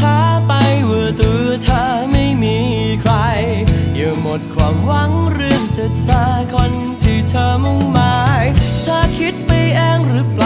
ท้าไปว่าตัวเธอไม่มีใคร อย่าหมดความหวังเรื่องจะเจอคนที่เธอมุ่งหมายเธอคิดไปเองหรือเปล่า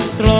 nuestro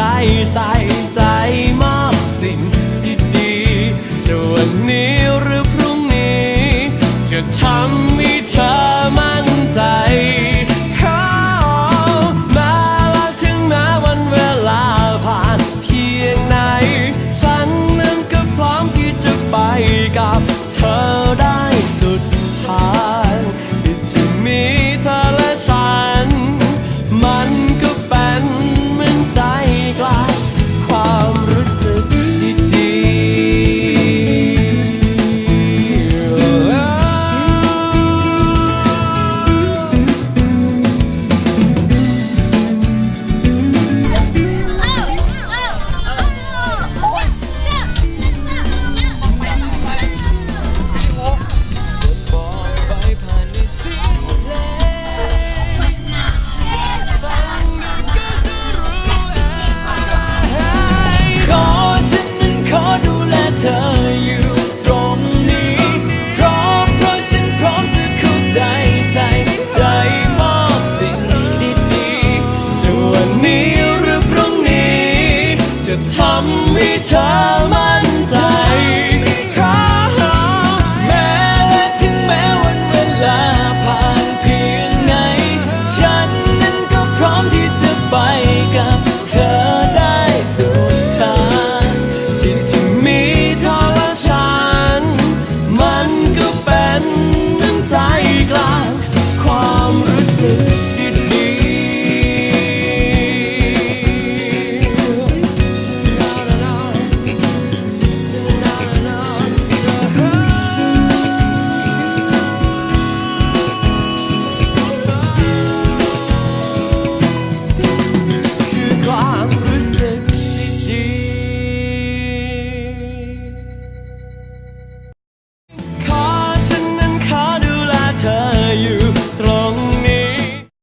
ใจใส่ใจมากสิ่งดีๆจะวันนี้หรือพรุ่งนี้จะทำให้เธอ 담아